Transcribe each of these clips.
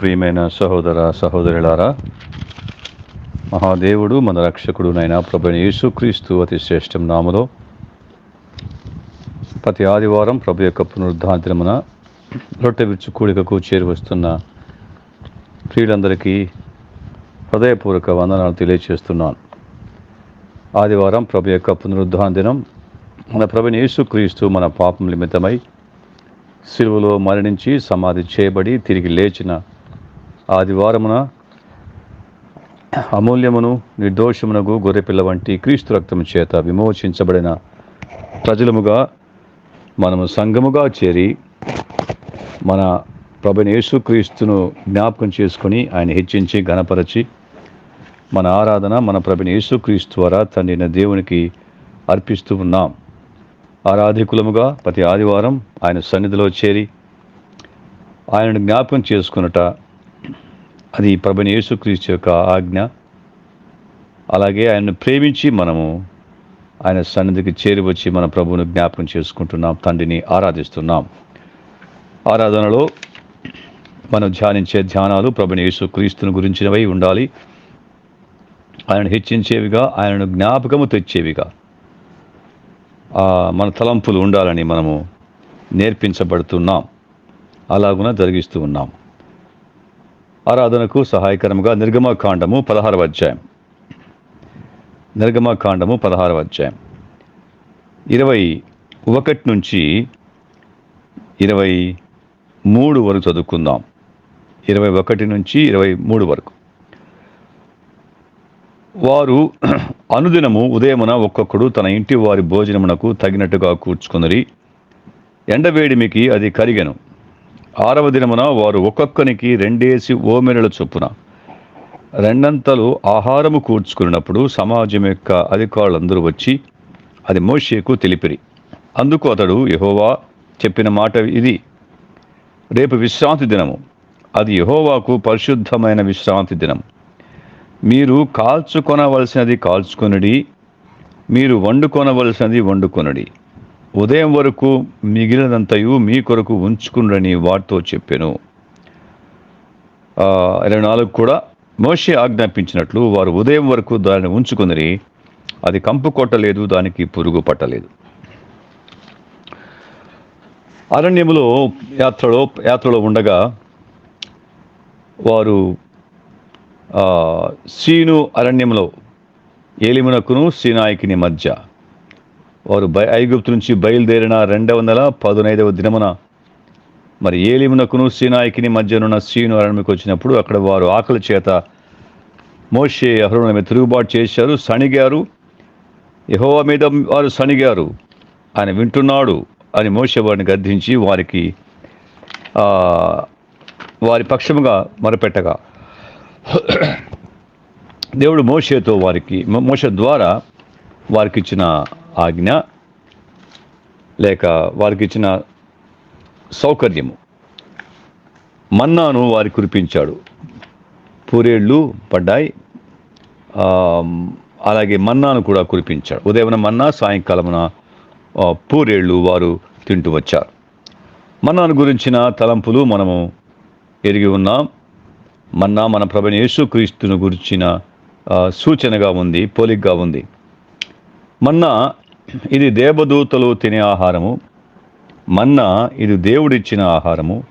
ప్రియమైన సహోదర సహోదరులారా మహాదేవుడు మన రక్షకుడు నైనా ప్రభు యేసుక్రీస్తు అతి శ్రేష్టం నామలో ప్రతి ఆదివారం ప్రభు యొక్క పునరుద్ధాంతరమున రొట్టె విరుచు కూడికకు చేరువస్తున్న ప్రియులందరికీ హృదయపూర్వక వందనాలు తెలియజేస్తున్నాను ఆదివారం ప్రభు యొక్క పునరుద్ధాన దినం మన ప్రభుని యేసుక్రీస్తు మన పాపం నిమిత్తమై సిలువలో మరణించి సమాధి చేయబడి తిరిగి లేచిన ఆదివారమున అమూల్యమును నిర్దోషమునకు గొర్రెపిల్ల వంటి క్రీస్తు రక్తము చేత విమోచించబడిన ప్రజలముగా మనము సంఘముగా చేరి మన ప్రభుని యేసుక్రీస్తును జ్ఞాపకం చేసుకొని ఆయన హెచ్చించి గణపరచి మన ఆరాధన మన ప్రభుని యేసుక్రీస్తు ద్వారా తండ్రిన దేవునికి అర్పిస్తూ ఉన్నాం. ఆరాధికులముగా ప్రతి ఆదివారం ఆయన సన్నిధిలో చేరి ఆయనను జ్ఞాపకం చేసుకున్నట అది ప్రభుని యేసుక్రీస్తు యొక్క ఆజ్ఞ. అలాగే ఆయనను ప్రేమించి మనము ఆయన సన్నిధికి చేరివచ్చి మన ప్రభువును జ్ఞాపకం చేసుకుంటున్నాం తండ్రిని ఆరాధిస్తున్నాం. ఆరాధనలో మనం ధ్యానించే ధ్యానాలు ప్రభుని యేసుక్రీస్తుని గురించినవై ఉండాలి. ఆయనను హెచ్చించేవిగా ఆయనను జ్ఞాపకము తెచ్చేవిగా మన తలంపులు ఉండాలని మనము నేర్పించబడుతున్నాం. అలాగున జరిగిస్తూ ఉన్నాం. ఆరాధనకు సహాయకరముగా నిర్గమకాండము పదహారవ అధ్యాయం. నిర్గమకాండము పదహారవ అధ్యాయం. ఇరవై ఒకటి నుంచి ఇరవై మూడు వరకు చదువుకుందాం. ఇరవై ఒకటి నుంచి ఇరవై మూడు వరకు. వారు అనుదినము ఉదయమున ఒక్కొక్కడు తన ఇంటి వారి భోజనమునకు తగినట్టుగా కూర్చుకుని ఎండవేడిమికి అది కరిగెను. ఆరవ దినమున వారు ఒక్కొక్కనికి రెండేసి ఓమెరల చొప్పున. రెండంతలు ఆహారము కూర్చుకున్నప్పుడు సమాజం యొక్క అధికారులందరూ వచ్చి అది మోషేకు తెలిపిరి. అందుకు అతడు యహోవా చెప్పిన మాట ఇది. రేపు విశ్రాంతి దినము. అది యహోవాకు పరిశుద్ధమైన విశ్రాంతి దినం. మీరు కాల్చుకొనవలసినది కాల్చుకొనుడి. మీరు వండుకొనవలసినది వండుకొనుడి. ఉదయం వరకు మిగిలినంతయు మీ కొరకు ఉంచుకునని వాటితో చెప్పాను. ఇరవై నాలుగు కూడా మోషే ఆజ్ఞాపించినట్లు వారు ఉదయం వరకు దానిని ఉంచుకుని అది కంపు కొట్టలేదు దానికి పురుగు పట్టలేదు. అరణ్యములో యాత్రలో యాత్రలో ఉండగా వారు సీను అరణ్యంలో ఏలిమునకును సీనాయికిని మధ్య వారు బై ఐగుప్తు నుంచి బయలుదేరిన రెండవ నెల పదునైదవ దినమున. మరి ఏలిమునకును సీనాయికిని మధ్యనున్న సీను అరణ్యకు వచ్చినప్పుడు అక్కడ వారు ఆకలి చేత మోషే అహరుణ మీద తిరుగుబాటు చేశారు సణిగారు యహోవ మీద వారు సణిగారు ఆయన వింటున్నాడు అని మోషే వారిని గద్దించి వారికి వారి పక్షముగా మొరపెట్టగా. దేవుడు మోషేతో వారికి మోష ద్వారా వారికి ఇచ్చిన ఆజ్ఞ లేక వారికి ఇచ్చిన సౌకర్యము. మన్నాను వారికి కురిపించాడు. పూరేళ్ళు పడ్డాయి. అలాగే మన్నాను కూడా కురిపించాడు. ఉదయం మన్నా సాయంకాలమున పూరేళ్ళు వారు తింటూ వచ్చారు. మన్నాను గురించిన తలంపులు మనము ఎరిగి ఉన్నాం. మన్నా మన ప్రభుని యేసుక్రీస్తును గురించిన సూచనగా ఉంది పోలిగ్గా ఉంది. మన్నా ఇది దేవదూతలు తినే ఆహారము మన్నా ఇది దేవుడిచ్చిన ఆహారము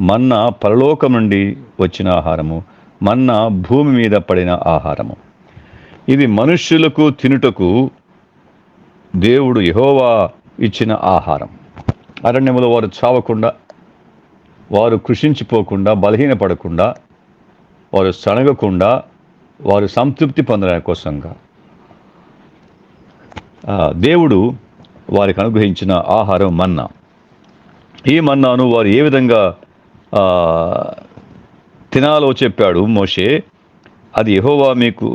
మన్నా పరలోకం నుండి వచ్చిన ఆహారము మన్నా భూమి మీద పడిన ఆహారము. ఇది మనుష్యులకు తినుటకు దేవుడు యహోవా ఇచ్చిన ఆహారం. అరణ్యములో వారు చావకుండా వారు కృషించిపోకుండా బలహీనపడకుండా వారు సనగకుండా వారు సంతృప్తి పొందడం కోసంగా దేవుడు వారికి అనుగ్రహించిన ఆహారం మన్నా. ఈ మన్నాను వారు ఏ విధంగా తినాలో చెప్పాడు మోషే అది యహోవా మీకు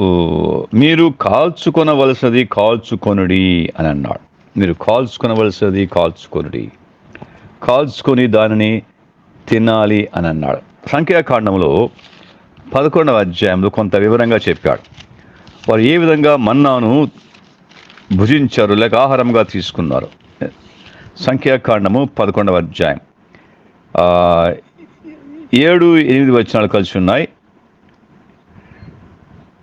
మీరు కాల్చుకొనవలసినది కాల్చుకొనుడి అని అన్నాడు. మీరు కాల్చుకొనవలసినది కాల్చుకొనుడి. కాల్చుకొని దానిని తినాలి అని అన్నాడు. సంఖ్యాకాండంలో పదకొండవ అధ్యాయంలో కొంత వివరంగా చెప్పాడు. వారు ఏ విధంగా మన్నాను భుజించారు లేక ఆహారంగా తీసుకున్నారు. సంఖ్యాకాండము పదకొండవ అధ్యాయం. ఏడు ఎనిమిది వచనాలు కలిసి ఉన్నాయి.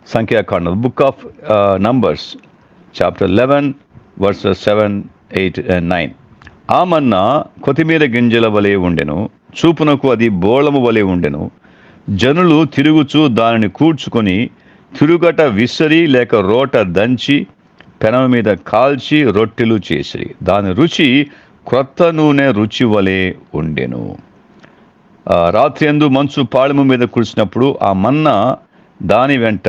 సంఖ్యాకాండం book of numbers chapter eleven verse seven eight and nine ఆ కొత్తిమీర గింజల వలె ఉండెను చూపునకు అది బోళము వలె ఉండెను. జనులు తిరుగుచూ దానిని కూర్చుకొని తిరుగట విసరి లేక రోట దంచి పెనం మీద కాల్చి రొట్టెలు చేసి దాని రుచి క్రొత్త నూనె రుచి వలె ఉండెను. రాత్రి ఎందు మంచు పాళెము మీద కురిసినప్పుడు ఆ మన్నా దాని వెంట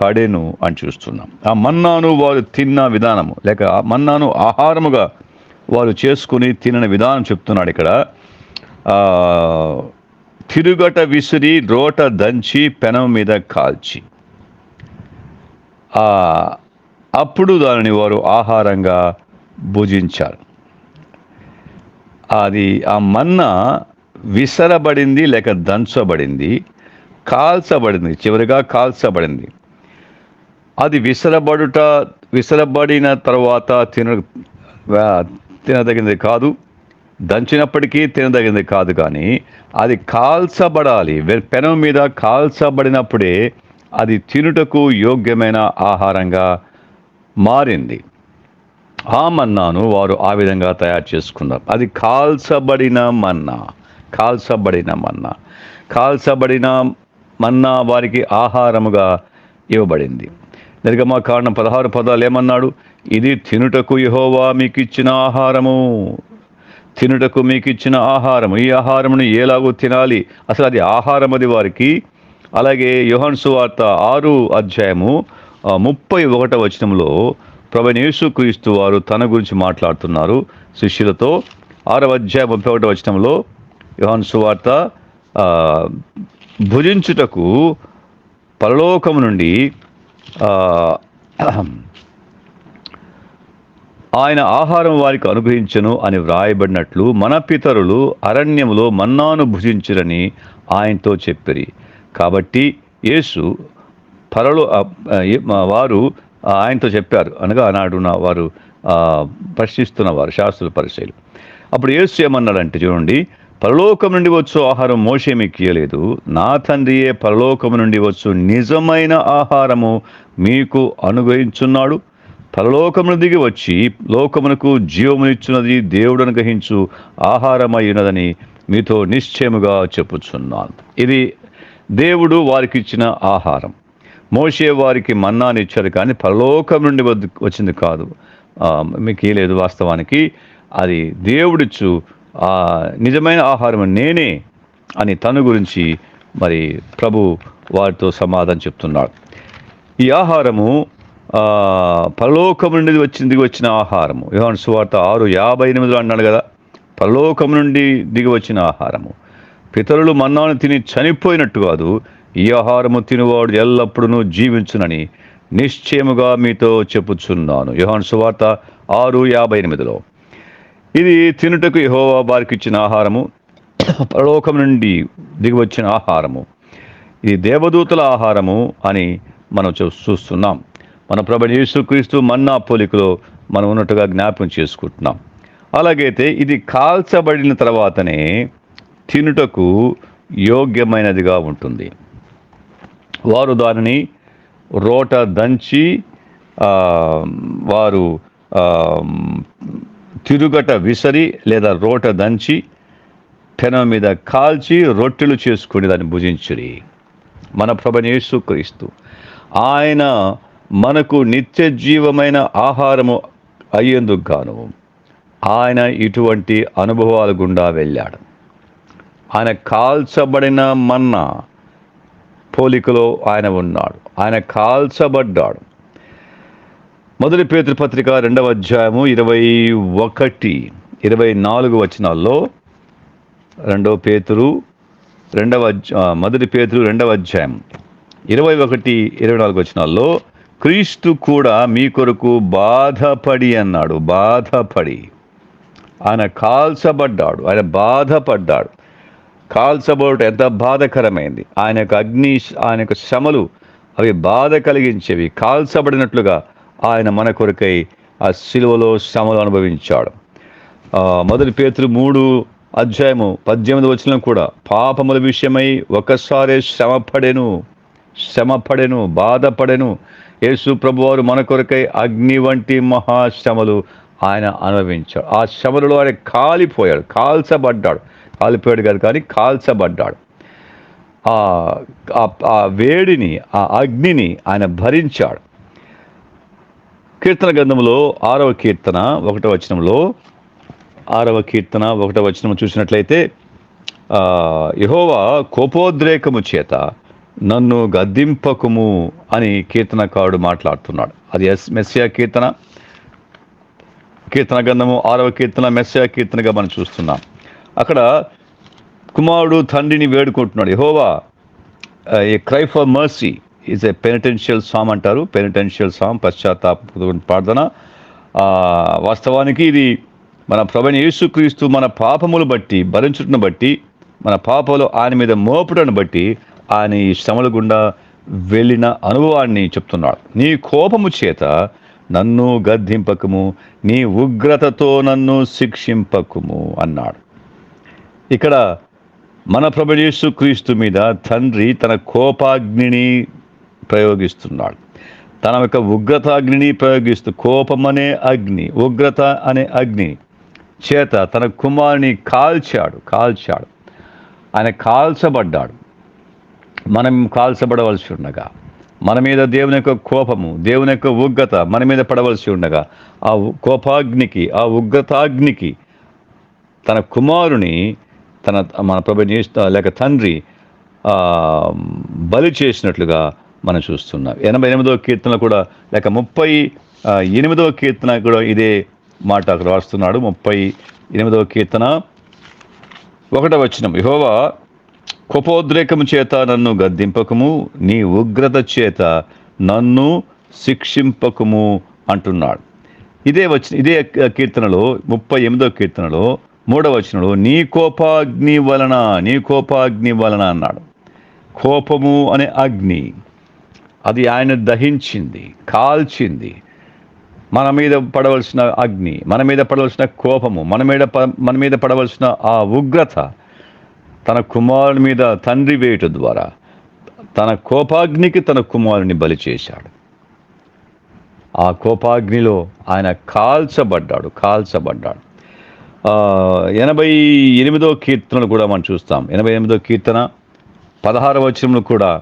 పడెను అని చూస్తున్నాం. ఆ మన్నాను వారు తిన్న విధానము లేక ఆ మన్నాను ఆహారముగా వారు చేసుకుని తినని విధానం చెప్తున్నాడు ఇక్కడ. తిరుగట విసిరి రోట దంచి పెనం మీద కాల్చి. అప్పుడు దానిని వారు ఆహారంగా భుజించారు. అది ఆ మన్నా విసరబడింది లేక దంచబడింది కాల్చబడింది చివరిగా కాల్చబడింది. అది విసరబడుట విసరబడిన తర్వాత తిన తినదగినది కాదు దంచినప్పటికీ తినదగినది కాదు కానీ అది కాల్చబడాలి పెనం మీద కాల్చబడినప్పుడే అది తినుటకు యోగ్యమైన ఆహారంగా మారింది. ఆ మన్నాను వారు ఆ విధంగా తయారు చేసుకున్నారు. అది కాల్చబడిన మన్నా కాల్చబడిన మన్నా. కాల్చబడిన మన్నా వారికి ఆహారముగా ఇవ్వబడింది. నిర్గమా కారణం పదహారు పదాలు ఏమన్నాడు? ఇది తినుటకు యహోవా మీకు ఇచ్చిన ఆహారము. తినుటకు మీకు ఇచ్చిన ఆహారము. ఈ ఆహారమును ఎలాగో తినాలి? అసలు అది ఆహారం అది వారికి. అలాగే యోహాన్ సువార్త ఆరు అధ్యాయము ముప్పై ఒకట వచనంలో ప్రభు యేసుక్రీస్తు వారు తన గురించి మాట్లాడుతున్నారు. శిష్యులతో ఆరవ అధ్యాయ ముప్పై ఒకట వచనంలో యోహాన్ సువార్త భుజించుటకు పరలోకము నుండి ఆయన ఆహారం వారికి అనుగ్రహించను అని వ్రాయబడినట్లు మన పితరులు అరణ్యములో మన్నాను భుజించరని ఆయనతో చెప్పిరి. కాబట్టి యేసు పరలో వారు ఆయనతో చెప్పారు. అనగా ఆనాడు వారు ప్రశ్నిస్తున్న వారు శాస్త్రుల పరిచయలు. అప్పుడు యేసు ఏమన్నాడంటే చూడండి పరలోకం నుండి వచ్చు ఆహారం మోసే మీకు ఇయ్యలేదు. నా తండ్రియే పరలోకము నుండి వచ్చు నిజమైన ఆహారము మీకు అనుగ్రహించున్నాడు. పరలోకమును దిగి వచ్చి లోకమునకు జీవమునిచ్చున్నది దేవుడు అనుగ్రహించు ఆహారమైనదని మీతో నిశ్చయముగా చెప్పుచున్నాను. ఇది దేవుడు వారికిచ్చిన ఆహారం. మోషే వారికి మన్నానిచ్చారు కానీ పరలోకం నుండి వచ్చింది కాదు. మీకు లేదు వాస్తవానికి. అది దేవుడిచ్చు ఆ నిజమైన ఆహారం నేనే అని తన గురించి మరి ప్రభు వారితో సమాధానం చెప్తున్నాడు. ఈ ఆహారము పరలోకం నుండి వచ్చింది దిగి వచ్చిన ఆహారము. యోహాను సువార్త ఆరు యాభై ఎనిమిదిలో అన్నాడు కదా పరలోకం నుండి దిగి వచ్చిన ఆహారము. పితరులు మన్నాను తిని చనిపోయినట్టు కాదు ఈ ఆహారము తినువాడు ఎల్లప్పుడూ జీవించునని నిశ్చయముగా మీతో చెప్పుచున్నాను. యోహాను సువార్త ఆరు యాభై ఎనిమిదిలో. ఇది తినుటకు యహోవా వారికి ఇచ్చిన ఆహారము పరలోకం నుండి దిగివచ్చిన ఆహారము. ఇది దేవదూతల ఆహారము అని మనం చూ- చూస్తున్నాం. మన ప్రభు యేసుక్రీస్తు మన్నా పోలికలో మనం ఉన్నట్టుగా జ్ఞాపకం చేసుకుంటున్నాం. అలాగైతే ఇది కాల్చబడిన తర్వాతనే తినుటకు యోగ్యమైనదిగా ఉంటుంది. వారు దానిని రోట దంచి వారు తిరుగట విసరి లేదా రోట దంచి పెనం మీద కాల్చి రొట్టెలు చేసుకుని దాన్ని భుజించిరి. మన ప్రభనేసు క్రీస్తు. ఆయన మనకు నిత్య జీవమైన ఆహారము అయ్యేందుకు గాను ఆయన ఇటువంటి అనుభవాల గుండా వెళ్ళాడు. ఆయన కాల్చబడిన మన్నా పోలికలో ఆయన ఉన్నాడు. ఆయన కాల్చబడ్డాడు. మొదటి పేతృ పత్రిక రెండవ అధ్యాయము ఇరవై ఒకటి ఇరవై నాలుగు వచనాల్లో రెండవ పేతురు రెండవ మొదటి పేతురు రెండవ అధ్యాయం ఇరవై ఒకటి ఇరవై నాలుగు వచనాల్లో క్రీస్తు కూడా మీ కొరకు బాధపడి అన్నాడు. బాధపడి. ఆయన కాల్చబడ్డాడు. ఆయన బాధపడ్డాడు. కాల్చబోట ఎంత బాధకరమైంది. ఆయన యొక్క అగ్ని ఆయన యొక్క శ్రమలు అవి బాధ కలిగించేవి. కాల్చబడినట్లుగా ఆయన మన కొరకై ఆ శిలువలో శ్రమలు అనుభవించాడు. మొదటి పేతులు మూడు అధ్యాయము పద్దెనిమిది వచ్చిన కూడా పాపముల విషయమై ఒకసారి శ్రమపడెను శ్రమపడెను బాధపడెను. యేసు ప్రభువారు మన కొరకై అగ్ని వంటి మహాశ్రమలు ఆయన అనుభవించాడు. ఆ శ్రమలలో ఆయన కాలిపోయాడు కాల్చబడ్డాడు. కాలిపోయాడు కాదు కానీ కాల్చబడ్డాడు. ఆ ఆ- వేడిని ఆ అగ్నిని ఆయన భరించాడు. కీర్తన గ్రంథంలో ఆరవ కీర్తన ఒకటో వచనంలో ఆరవ కీర్తన ఒకటో వచనం చూసినట్లయితే యహోవా కోపోద్రేకము చేత నన్ను గద్దింపకుము అని కీర్తనకారుడు మాట్లాడుతున్నాడు. అది ఎస్ మెస్సియా కీర్తన. కీర్తన గ్రంథము ఆరవ కీర్తన మెస్సియా కీర్తనగా మనం చూస్తున్నాం. అక్కడ కుమారుడు తండ్రిని వేడుకుంటున్నాడు. హోవా a cry for mercy is a penitential psalm అంటారు. పెనిటెన్షియల్ సామ్ పశ్చాత్తాప ప్రార్థన. వాస్తవానికి ఇది మన ప్రభుని యేసుక్రీస్తు మన పాపములు బట్టి భరించుటను బట్టి మన పాపలు ఆయన మీద మోపుటను బట్టి ఆయన ఈ శ్రమల గుండా వెళ్ళిన అనుభవాన్ని చెప్తున్నాడు. నీ కోపము చేత నన్ను గద్దింపకము నీ ఉగ్రతతో నన్ను శిక్షింపకుము అన్నాడు. ఇక్కడ మన ప్రభుయేసు క్రీస్తు మీద తండ్రి తన కోపాగ్నిని ప్రయోగిస్తున్నాడు. తన యొక్క ఉగ్రతాగ్నిని ప్రయోగిస్తూ కోపం అనే అగ్ని ఉగ్రత అనే అగ్ని చేత తన కుమారుని కాల్చాడు కాల్చాడు. ఆయన కాల్చబడ్డాడు. మనం కాల్చబడవలసి ఉండగా మన మీద దేవుని యొక్క కోపము దేవుని యొక్క ఉగ్రత మన మీద పడవలసి ఉండగా ఆ కోపాగ్నికి ఆ ఉగ్రతాగ్నికి తన కుమారుని తన మన ప్రభు చేస్తా లేక తండ్రి బలి చేసినట్లుగా మనం చూస్తున్నాం. ఎనభై ఎనిమిదవ కీర్తన కూడా లేక ముప్పై ఎనిమిదో ఎనిమిదవ కీర్తన కూడా ఇదే మాట అక్కడ రాస్తున్నాడు. ముప్పై ఎనిమిదవ కీర్తన ఒకట వచ్చినం యహోవా కోపోద్రేకము చేత నన్ను గద్దింపకము నీ ఉగ్రత చేత నన్ను శిక్షింపకము అంటున్నాడు. ఇదే వచ్చిన ఇదే కీర్తనలో ముప్పై ఎనిమిదో కీర్తనలో మూడవ వచనంలో నీ కోపాగ్ని వలన నీ కోపాగ్ని వలన అన్నాడు. కోపము అనే అగ్ని అది ఆయన దహించింది కాల్చింది. మన మీద పడవలసిన అగ్ని మన మీద పడవలసిన కోపము మన మీద మన మీద పడవలసిన ఆ ఉగ్రత తన కుమారుని మీద తండ్రి వేయట ద్వారా తన కోపాగ్నికి తన కుమారుని బలి చేశాడు. ఆ కోపాగ్నిలో ఆయన కాల్చబడ్డాడు కాల్చబడ్డాడు. ఎనభై ఎనిమిదో కీర్తనలు కూడా మనం చూస్తాం. ఎనభై ఎనిమిదో కీర్తన పదహారవ వచనంలో కూడా.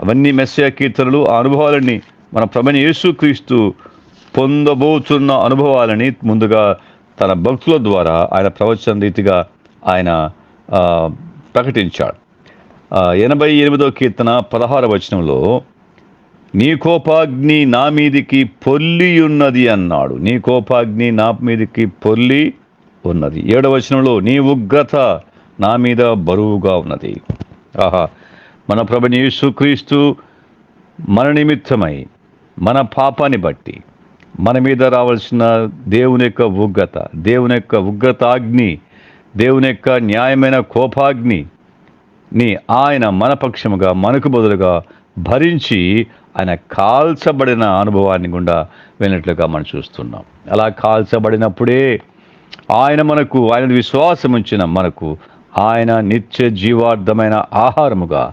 అవన్నీ మెస్సయ కీర్తనలు. ఆ అనుభవాలన్నీ మన ప్రభుని యేసుక్రీస్తు పొందబోతున్న అనుభవాలని ముందుగా తన భక్తుల ద్వారా ఆయన ప్రవచన రీతిగా ఆయన ప్రకటించాడు. ఎనభై ఎనిమిదో కీర్తన పదహార వచనంలో నీ కోపాగ్ని నా మీదికి పొల్లి ఉన్నది అన్నాడు. నీ కోపాగ్ని నా మీదికి పొల్లి ఉన్నది. ఏడవ వచనంలో నీ ఉగ్రత నా మీద బరువుగా ఉన్నది. ఆహా. మన ప్రభుని యేసుక్రీస్తు మన నిమిత్తమై మన పాపాన్ని బట్టి మన మీద రావాల్సిన దేవుని యొక్క ఉగ్రత దేవుని యొక్క ఉగ్రతాగ్ని దేవుని యొక్క న్యాయమైన కోపాగ్ని ని ఆయన మన పక్షముగా మనకు బదులుగా భరించి ఆయన కాల్చబడిన అనుభవాన్ని గుండా వెళ్ళినట్లుగా మనం చూస్తున్నాం. అలా కాల్చబడినప్పుడే ఆయన మనకు ఆయన విశ్వాసం ఉంచిన మనకు ఆయన నిత్య జీవార్థమైన ఆహారముగా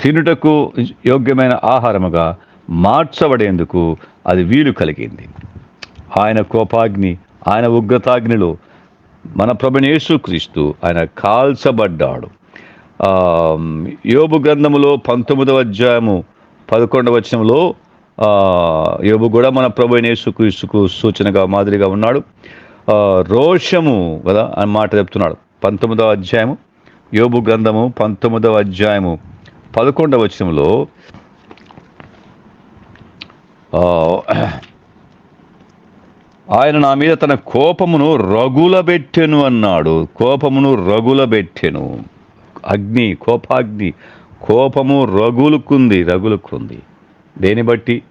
తినుటకు యోగ్యమైన ఆహారముగా మార్చబడేందుకు అది వీలు కలిగింది. ఆయన కోపాగ్ని ఆయన ఉగ్రతాగ్నిలో మన ప్రభుని క్రీస్తు ఆయన కాల్చబడ్డాడు. యోబు గ్రంథములో పంతొమ్మిదవ అధ్యాయము పదకొండవ వచనంలో యోబు కూడా మన ప్రభు క్రీస్తుకు యేసుక్రీస్తుకు సూచనగా మాదిరిగా ఉన్నాడు. రోషము కదా అని మాట చెప్తున్నాడు. పంతొమ్మిదవ అధ్యాయము యోబు గ్రంథము పంతొమ్మిదవ అధ్యాయము పదకొండవ వచనంలో ఆయన నా మీద తన కోపమును రగులబెట్టెను అన్నాడు. కోపమును రగులబెట్టెను. అగ్ని కోపాగ్ని కోపము రగులుకుంది రగులుకుంది. దేని బట్టి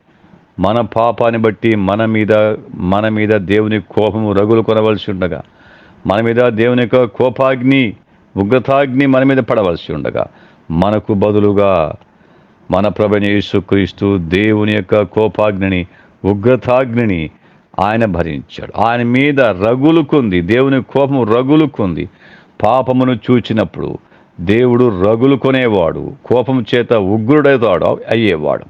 మన పాపాన్ని బట్టి మన మీద మన మీద దేవుని కోపము రగులు కొనవలసి ఉండగా మన మీద దేవుని యొక్క కోపాగ్ని ఉగ్రతాగ్ని మన మీద పడవలసి ఉండగా మనకు బదులుగా మన ప్రభుని యేసుక్రీస్తు దేవుని యొక్క కోపాగ్నిని ఉగ్రతాగ్నిని ఆయన భరించాడు. ఆయన మీద రగులుకుంది దేవుని కోపం రగులుకుంది పాపమును చూచినప్పుడు దేవుడు రగులు కొనేవాడు కోపం చేత ఉగ్రుడైతాడు అయ్యేవాడు.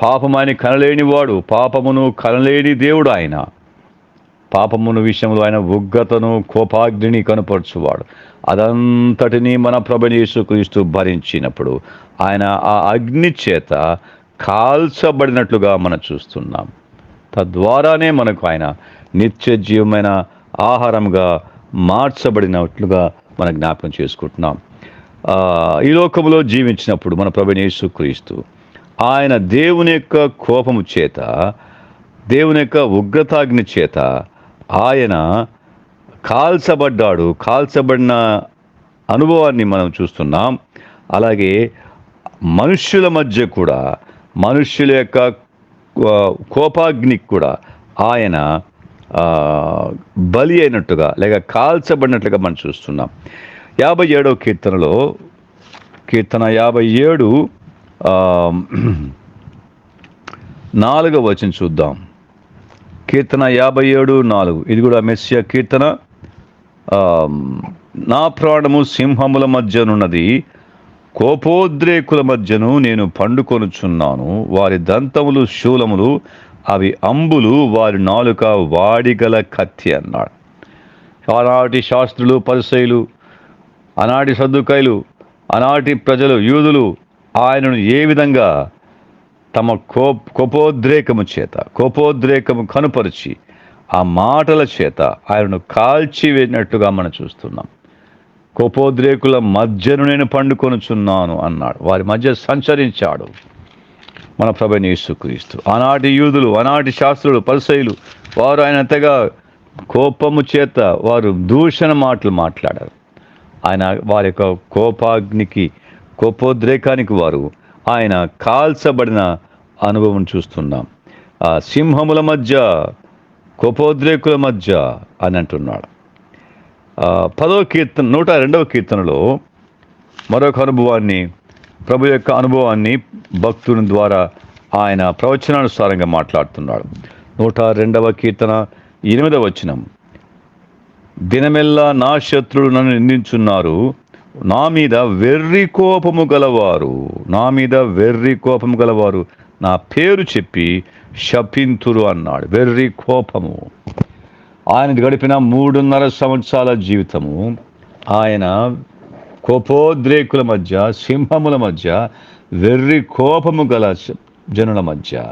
పాపమాని కనలేనివాడు పాపమును కనలేని దేవుడు ఆయన. పాపమును విషయంలో ఆయన ఉగ్రతను కోపాగ్నిని కనపరచువాడు. అదంతటినీ మన ప్రభనేసుక్రీస్తు భరించినప్పుడు ఆయన ఆ అగ్ని చేత కాల్చబడినట్లుగా మనం చూస్తున్నాం. తద్వారానే మనకు ఆయన నిత్య జీవమైన ఆహారంగా మార్చబడినట్లుగా మన జ్ఞాపకం చేసుకుంటున్నాం. ఈ లోకంలో జీవించినప్పుడు మన ప్రభునేసు క్రీస్తు ఆయన దేవుని యొక్క కోపము చేత దేవుని యొక్క ఉగ్రతాగ్ని చేత ఆయన కాల్చబడ్డాడు. కాల్చబడిన అనుభవాన్ని మనం చూస్తున్నాం. అలాగే మనుష్యుల మధ్య కూడా మనుష్యుల యొక్క కోపాగ్నికి కూడా ఆయన బలి అయినట్టుగా లేక కాల్చబడినట్లుగా మనం చూస్తున్నాం. యాభై ఏడవ కీర్తనలో కీర్తన యాభై ఏడు నాలుగవ వచనం చూద్దాం. కీర్తన యాభై ఏడు నాలుగు. ఇది కూడా మెస్సియ కీర్తన. నా ప్రాణము సింహముల మధ్యనున్నది కోపోద్రేకుల మధ్యను నేను పండుకొనుచున్నాను. వారి దంతములు శూలములు అవి అంబులు వారి నాలుక వాడిగల కత్తి అన్నాడు. ఆనాటి శాస్త్రులు పరిసయులు ఆనాటి సర్దుకాయలు ఆనాటి ప్రజలు యూదులు ఆయనను ఏ విధంగా తమ కో కోపోద్రేకము చేత కోపోద్రేకము కనుపరిచి ఆ మాటల చేత ఆయనను కాల్చివేసినట్టుగా మనం చూస్తున్నాం. కోపోద్రేకుల మధ్యను నేను పండుకొనుచున్నాను అన్నాడు. వారి మధ్య సంచరించాడు మన ప్రభని యేసుక్రీస్తు. ఆనాటి యూదులు ఆనాటి శాస్త్రులు పరిసయులు వారు ఆయన అంతగా కోపము చేత వారు దూషణ మాటలు మాట్లాడారు. ఆయన వారి యొక్క కోపాగ్నికి కోపోద్రేకానికి వారు. ఆయన కాల్చబడిన అనుభవం చూస్తున్నాం. ఆ సింహముల మధ్య కోపోద్రేకుల మధ్య అని అంటున్నాడు. పదో కీర్తన నూట రెండవ కీర్తనలో మరొక అనుభవాన్ని ప్రభు యొక్క అనుభవాన్ని భక్తుని ద్వారా ఆయన ప్రవచనానుసారంగా మాట్లాడుతున్నాడు. నూట రెండవ కీర్తన ఎనిమిదవ వచనం. దినమెల్లా నా శత్రులు నన్ను నిందించున్నారు. నా మీద వెర్రి కోపము గలవారు నా మీద వెర్రి కోపము గలవారు. నా పేరు చెప్పి శపింతురు అన్నాడు. వెర్రి కోపము. ఆయన గడిపిన మూడున్నర సంవత్సరాల జీవితము ఆయన కోపోద్రేకుల మధ్య సింహముల మధ్య వెర్రి కోపము గల జనుల మధ్య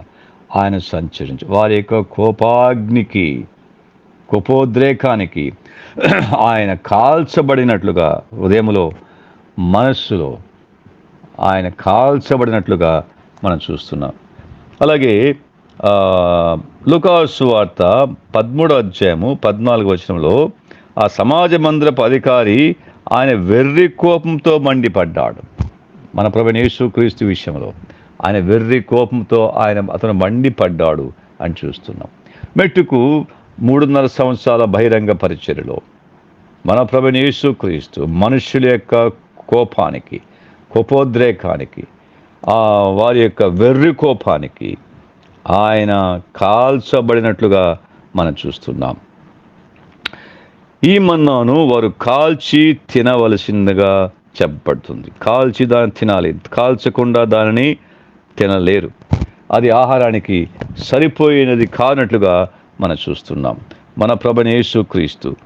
ఆయన సంచరించు వారి యొక్క కోపాగ్నికి కోపోద్రేకానికి ఆయన కాల్చబడినట్లుగా హృదయములో మనస్సులో ఆయన కాల్చబడినట్లుగా మనం చూస్తున్నాం. అలాగే లుకాసు వార్త పదమూడో అధ్యాయము పద్నాలుగు వచనంలో ఆ సమాజ మందిరపు అధికారి ఆయన వెర్రి కోపంతో మండిపడ్డాడు. మన ప్రభు యేసుక్రీస్తు విషయంలో ఆయన వెర్రి కోపంతో ఆయన అతను మండిపడ్డాడు అని చూస్తున్నాం. మెట్టుకు మూడున్నర సంవత్సరాల బహిరంగ పరిచర్యలో మన ప్రభు యేసుక్రీస్తు మనుష్యుల యొక్క కోపానికి కోపోద్రేకానికి వారి యొక్క వెర్రి కోపానికి ఆయన కాల్చబడినట్లుగా మనం చూస్తున్నాం. ఈ మన్నాను వారు కాల్చి తినవలసిందిగా చెప్పబడుతుంది. కాల్చి దాన్ని తినాలి. కాల్చకుండా దానిని తినలేరు. అది ఆహారానికి సరిపోయినది కానట్లుగా మనం చూస్తున్నాం. మన ప్రభనేసు క్రీస్తు.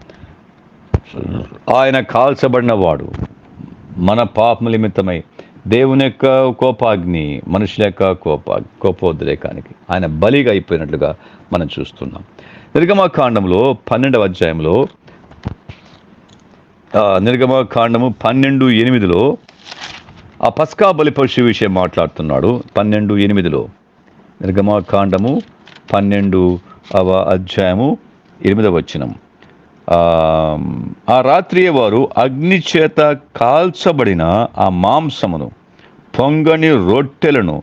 ఆయన కాల్చబడినవాడు మన పాపము నిమిత్తమై దేవుని యొక్క కోపాగ్ని మనుషుల యొక్క కోప కోపోద్రేకానికి ఆయన బలిగా అయిపోయినట్లుగా మనం చూస్తున్నాం. నిర్గమకాండంలో పన్నెండవ అధ్యాయంలో నిర్గమకాండము పన్నెండు ఎనిమిదిలో ఆ పస్కా బలి పశు విషయం మాట్లాడుతున్నాడు. పన్నెండు ఎనిమిదిలో. నిర్గమకాండము పన్నెండు అధ్యాయము ఎనిమిదవ వచనం. ఆ, రాత్రి వారు అగ్ని చేత కాల్చబడిన ఆ మాంసమును పొంగని రొట్టెలను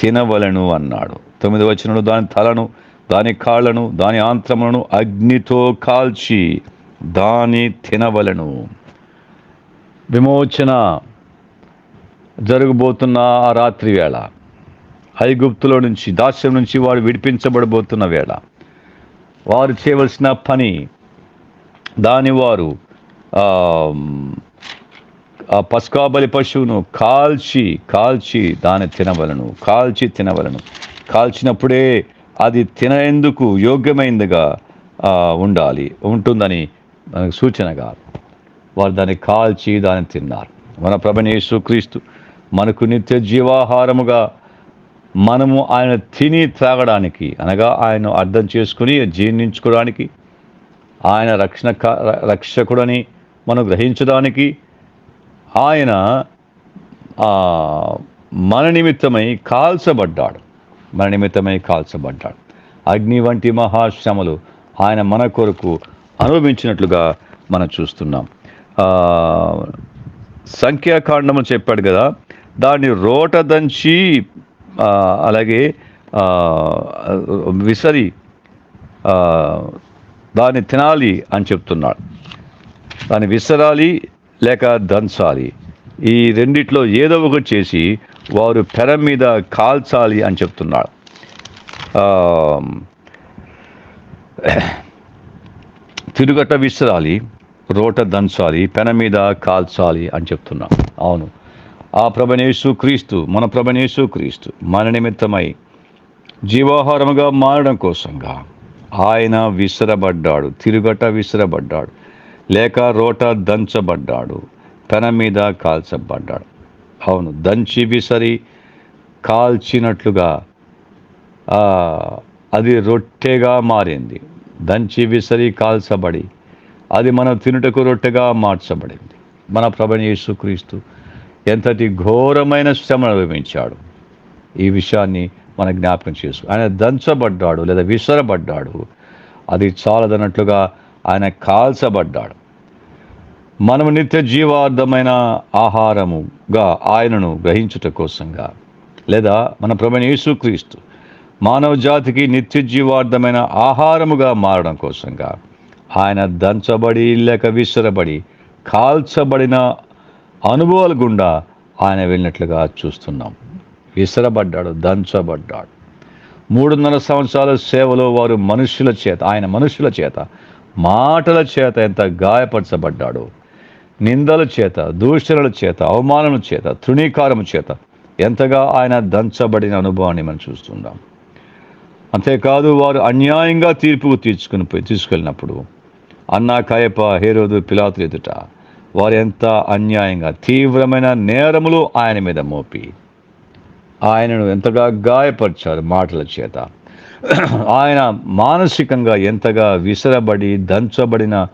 తినవలను అన్నాడు. తొమ్మిది వచనంలో దాని తలను దాని కాళ్ళను దాని ఆంత్రములను అగ్నితో కాల్చి దాని తినవలను. విమోచన జరగబోతున్న ఆ రాత్రి వేళ ఐగుప్తులో నుంచి దాస్యం నుంచి వాడు విడిపించబడబోతున్న వేళ వారు చేయవలసిన పని దాని వారు ఆ, పస్కాబలి పశువును కాల్చి కాల్చి దాన్ని తినవలను కాల్చి తినవలను. కాల్చినప్పుడే అది తినేందుకు యోగ్యమైనదిగా ఉండాలి ఉంటుందని మనకు సూచనగా వారు దాన్ని కాల్చి దాన్ని తిన్నారు. మన ప్రభనేసు క్రీస్తు మనకు నిత్య జీవాహారముగా మనము ఆయన తిని త్రాగడానికి అనగా ఆయన అర్థం చేసుకుని జీర్ణించుకోవడానికి ఆయన రక్షణ రక్షకుడని మనం గ్రహించడానికి ఆయన మన నిమిత్తమై కాల్చబడ్డాడు. మన నిమిత్తమై కాల్చబడ్డాడు. అగ్ని వంటి మహాశ్రమలు ఆయన మన కొరకు అనుభవించినట్లుగా మనం చూస్తున్నాం. సంఖ్యాకాండము చెప్పాడు కదా దాన్ని రోట దంచి అలాగే విసరి దాన్ని తినాలి అని చెప్తున్నాడు. దాన్ని విసరాలి లేక దంచాలి. ఈ రెండిట్లో ఏదో ఒకటి చేసి వారు పెర మీద కాల్చాలి అని చెప్తున్నాడు. తిరుగట విసరాలి రోట దంచాలి పెన మీద కాల్చాలి అని చెప్తున్నాం అవును. ఆ ప్రభనేసు క్రీస్తు మన ప్రభనేసు క్రీస్తు మన నిమిత్తమై జీవాహారముగా మారడం కోసంగా ఆయన విసరబడ్డాడు తిరుగట విసరబడ్డాడు లేక రోట దంచబడ్డాడు పెన మీద కాల్చబడ్డాడు. అవును దంచి విసరి కాల్చినట్లుగా అది రొట్టెగా మారింది. దంచి విసరి కాల్చబడి అది మన తినుటకు రొట్టెగా మార్చబడింది. మన ప్రభని యేసుక్రీస్తు ఎంతటి ఘోరమైన శ్రమ అనుభవించాడు. ఈ విషయాన్ని మన జ్ఞాపకం చేసు ఆయన దంచబడ్డాడు లేదా విసరబడ్డాడు. అది చాలదన్నట్లుగా ఆయన కాల్చబడ్డాడు. మనము నిత్య జీవార్థమైన ఆహారముగా ఆయనను గ్రహించుట కోసంగా లేదా మన ప్రభుని యేసుక్రీస్తు మానవ జాతికి నిత్య జీవార్థమైన ఆహారముగా మారడం కోసంగా ఆయన దంచబడి లేక విసరబడి కాల్చబడిన అనుభవాల గుండా ఆయన వెళ్ళినట్లుగా చూస్తున్నాం. విసరబడ్డాడు దంచబడ్డాడు. మూడున్నర సంవత్సరాల సేవలో వారు మనుషుల చేత ఆయన మనుషుల చేత మాటల చేత ఎంత గాయపరచబడ్డాడో. నిందల చేత దూషణల చేత అవమానముల చేత తృణీకారము చేత ఎంతగా ఆయన దంచబడిన అనుభవాన్ని మనం చూస్తున్నాం. అంతేకాదు వారు అన్యాయంగా తీర్పుకు తీర్చుకుని పోయి తీసుకెళ్ళినప్పుడు అన్నా కాయప హేరోదు పిలాతులు ఎదుట వారు ఎంత అన్యాయంగా తీవ్రమైన నేరములు ఆయన మీద మోపి. ఆయనను ఎంతగా గాయపరిచారు మాటల చేత. ఆయన మానసికంగా ఎంతగా విసరబడి దంచబడిన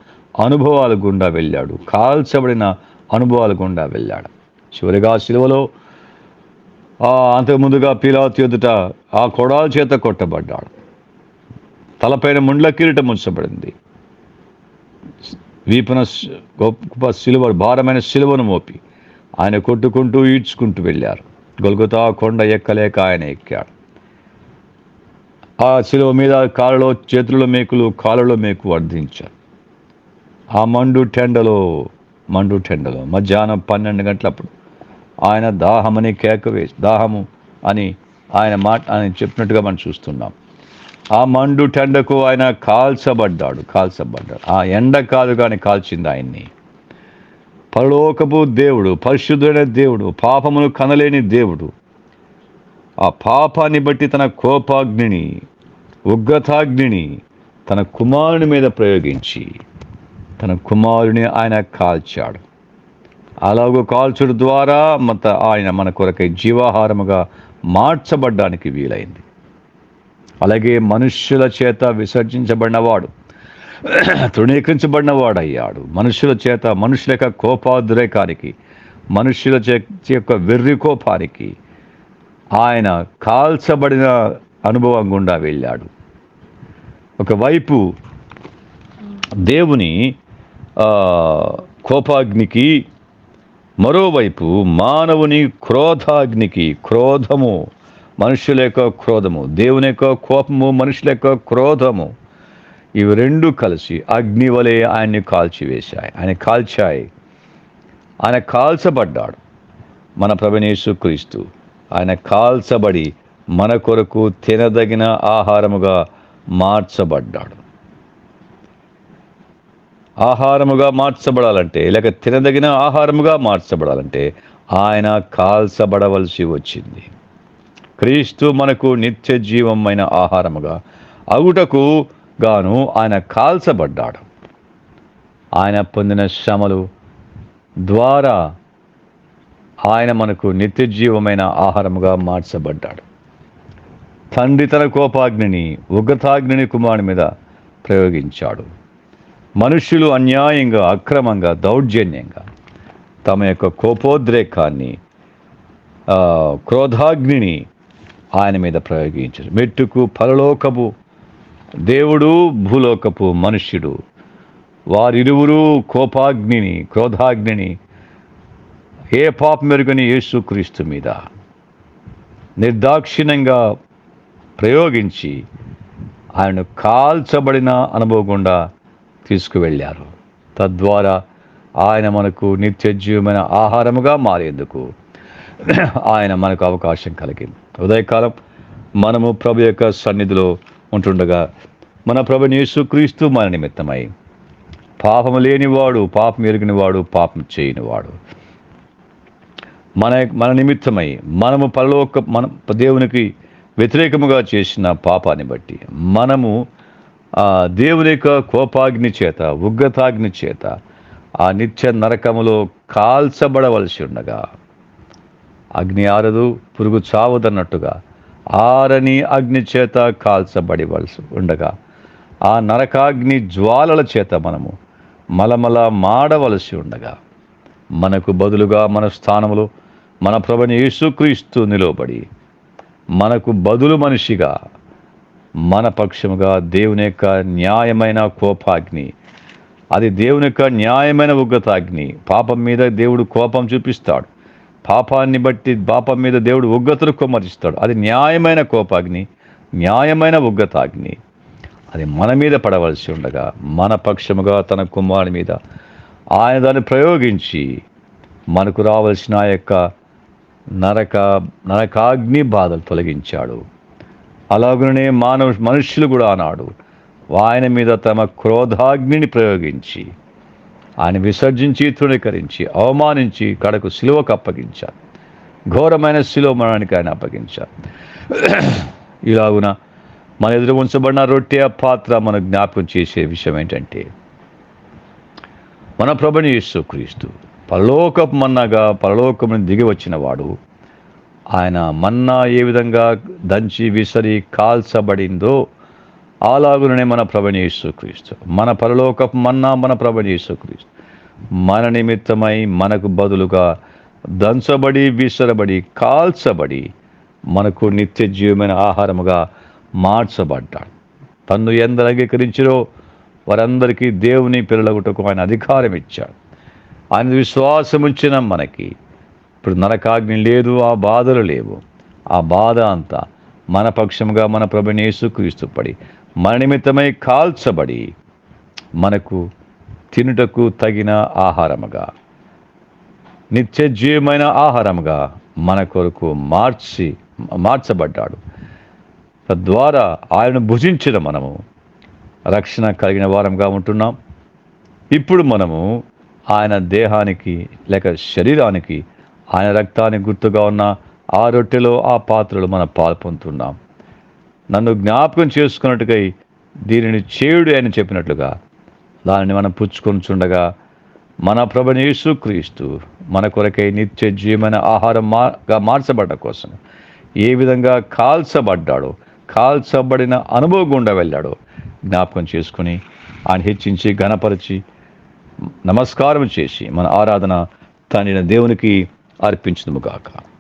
అనుభవాల గుండా వెళ్ళాడు. కాల్చబడిన అనుభవాల గుండా వెళ్ళాడు. చివరిగా శిలువలో ఆ అంతకు ముందుగా ఎదుట ఆ కొడాల చేత కొట్టబడ్డాడు. తలపైన ముండ్ల కిరీటం ఉంచబడింది. వీపున గొప్ప సిలువ భారమైన సిలువను మోపి ఆయన కొట్టుకుంటూ ఈడ్చుకుంటూ వెళ్ళారు. గొల్గొతా కొండ ఎక్కలేక ఆయన ఎక్కాడు. ఆ సిలువ మీద కాళ్ళలో చేతుల్లో మేకులు కాళ్ళలో మేకు వర్ధించారు ఆ మండు టెండలో మండు టెండలో మధ్యాహ్నం పన్నెండు గంటలప్పుడు ఆయన దాహమని కేక వేసి దాహము అని ఆయన మాట ఆయన చెప్పినట్టుగా మనం చూస్తున్నాం. ఆ మండు టెండకు ఆయన కాల్చబడ్డాడు కాల్చబడ్డాడు. ఆ ఎండ కాదు కానీ కాల్చింది ఆయన్ని. పరలోకపు దేవుడు పరిశుద్ధుడైన దేవుడు పాపమును కనలేని దేవుడు ఆ పాపాన్ని బట్టి తన కోపాగ్నిని ఉగ్రతాగ్నిని తన కుమారుని మీద ప్రయోగించి తన కుమారుని ఆయన కాల్చాడు. అలాగూ కాల్చుడు ద్వారా మత ఆయన మన కొరకై జీవాహారముగా మార్చబడ్డానికి వీలైంది. అలాగే మనుష్యుల చేత విసర్జించబడినవాడు తృణీకరించబడినవాడయ్యాడు. మనుషుల చేత మనుషుల యొక్క కోపాద్రేకానికి మనుష్యుల చే యొక్క వెర్రి కోపానికి ఆయన కాల్చబడిన అనుభవం గుండా వెళ్ళాడు. ఒకవైపు దేవుని కోపాగ్నికి మరోవైపు మానవుని క్రోధాగ్నికి క్రోధము మనుషుల యొక్క క్రోధము దేవుని యొక్క కోపము మనుషుల యొక్క క్రోధము. ఇవి రెండు కలిసి అగ్ని వలె ఆయన్ని కాల్చివేశాయి. ఆయన కాల్చాయి. ఆయన కాల్చబడ్డాడు మన ప్రభనేసు క్రీస్తు. ఆయన కాల్చబడి మన కొరకు తినదగిన ఆహారముగా మార్చబడ్డాడు. ఆహారముగా మార్చబడాలంటే లేక తినదగిన ఆహారముగా మార్చబడాలంటే ఆయన కాల్చబడవలసి వచ్చింది. క్రీస్తు మనకు నిత్య జీవమైన ఆహారముగా అగుటకు గాను ఆయన కాల్చబడ్డాడు. ఆయన పొందిన శ్రమలు ద్వారా ఆయన మనకు నిత్య జీవమైన ఆహారముగా మార్చబడ్డాడు. తండ్రి తన కోపాగ్నిని ఉగ్రతాగ్నిని కుమారుని మీద ప్రయోగించాడు. మనుష్యులు అన్యాయంగా అక్రమంగా దౌర్జన్యంగా తమ యొక్క కోపోద్రేకాన్ని క్రోధాగ్నిని ఆయన మీద ప్రయోగించారు. మెట్టుకు పరలోకపు దేవుడు భూలోకపు మనుష్యుడు. వారిరువురు కోపాగ్నిని క్రోధాగ్నిని ఏ పాప మెరుగని యేసుక్రీస్తు మీద నిర్దాక్షిణ్యంగా ప్రయోగించి ఆయనను కాల్చబడిన అనుభవకుండా తీసుకువెళ్ళారు. తద్వారా ఆయన మనకు నిత్యజీవమైన ఆహారముగా మారేందుకు ఆయన మనకు అవకాశం కలిగింది. ఉదయకాలం మనము ప్రభు యొక్క సన్నిధిలో ఉంటుండగా మన ప్రభు యేసుక్రీస్తు మన నిమిత్తమై పాపము లేనివాడు పాపం ఎరిగినవాడు పాపం చేయనివాడు. మన మన నిమిత్తమై మనము పరలోక మన దేవునికి వ్యతిరేకముగా చేసిన పాపాన్ని బట్టి మనము ఆ దేవుని యొక్క కోపాగ్ని చేత ఉగ్రతాగ్ని చేత ఆ నిత్య నరకములో కాల్చబడవలసి ఉండగా అగ్ని ఆరదు పురుగు చావదన్నట్టుగా ఆరని అగ్ని చేత కాల్చబడివలసి ఉండగా ఆ నరకాగ్ని జ్వాలల చేత మనము మలమల మాడవలసి ఉండగా. మనకు బదులుగా మన స్థానములు మన ప్రభుని యేసుక్రీస్తు నిలవబడి మనకు బదులు మనిషిగా మన పక్షముగా దేవుని యొక్క న్యాయమైన కోపాగ్ని అది దేవుని యొక్క న్యాయమైన ఉగ్రతాగ్ని పాపం మీద దేవుడు కోపం చూపిస్తాడు. పాపాన్ని బట్టి పాపం మీద దేవుడు ఉగ్రతను కుమరిస్తాడు అది న్యాయమైన కోపాగ్ని న్యాయమైన ఉగ్రతాగ్ని. అది మన మీద పడవలసి ఉండగా మన పక్షముగా తన కుమారుని మీద ఆయన దాన్ని ప్రయోగించి మనకు రావలసిన ఆ యొక్క నరక నరకాగ్ని బాధలు తొలగించాడు. అలాగనే మానవ మనుష్యులు కూడా అన్నాడు ఆయన మీద తమ క్రోధాగ్నిని ప్రయోగించి ఆయన విసర్జించి తృణీకరించి అవమానించి కడకు సిలువకు అప్పగించారు. ఘోరమైన శిలువ మరణానికి ఆయన అప్పగించారు. ఇలాగున మన ఎదురు ఉంచబడిన రొట్టె పాత్ర మన జ్ఞాపకం చేసే విషయం ఏంటంటే మన ప్రభుని యేసు క్రీస్తు పరలోకపు మన్నాగా పరలోకం దిగి వచ్చిన వాడు ఆయన మన్నా ఏ విధంగా దంచి విసరి కాల్చబడిందో అలాగుననే మన ప్రభుని క్రీస్తు మన పరలోకపు మన్నా మన ప్రభుని క్రీస్తు మన నిమిత్తమై మనకు బదులుగా దంచబడి విసరబడి కాల్చబడి మనకు నిత్య జీవమైన ఆహారముగా మార్చబడ్డాడు. తన్ను ఎందరు అంగీకరించిరో వారందరికీ దేవుని పిల్లలగుటకు ఆయన అధికారం ఇచ్చాడు ఆయన విశ్వాసం ఉంచిన మనకి ఇప్పుడు నరకాగ్ని లేదు ఆ బాధలు లేవు. ఆ బాధ అంతా మన పక్షముగా మన ప్రభుని యేసుక్రీస్తు పడి మన నిమిత్తమై కాల్చబడి మనకు తినుటకు తగిన ఆహారముగా నిత్య జీవమైన ఆహారముగా మన కొరకు మార్చి మార్చబడ్డాడు. తద్వారా ఆయన భుజించిన మనము రక్షణ కలిగిన వారంగా ఉంటున్నాం. ఇప్పుడు మనము ఆయన దేహానికి లేక శరీరానికి ఆయన రక్తానికి గుర్తుగా ఉన్న ఆ రొట్టెలో ఆ పాత్రలో మనం పాల్పొందుతున్నాం నన్ను జ్ఞాపకం చేసుకున్నట్టుగా దీనిని చేయుడు అని చెప్పినట్లుగా దానిని మనం పుచ్చుకొనిచుండగా మన ప్రభనేసు క్రీస్తు మన కొరకై నిత్య జీవమైన ఆహారం మాగా మార్చబడ్డ కోసం ఏ విధంగా కాల్చబడ్డాడో కాల్చబడిన అనుభవం గుండా వెళ్ళాడో జ్ఞాపకం చేసుకుని ఆయన హెచ్చించి ఘనపరిచి నమస్కారం చేసి మన ఆరాధన తండ్రిన దేవునికి అర్పించుదుముగాక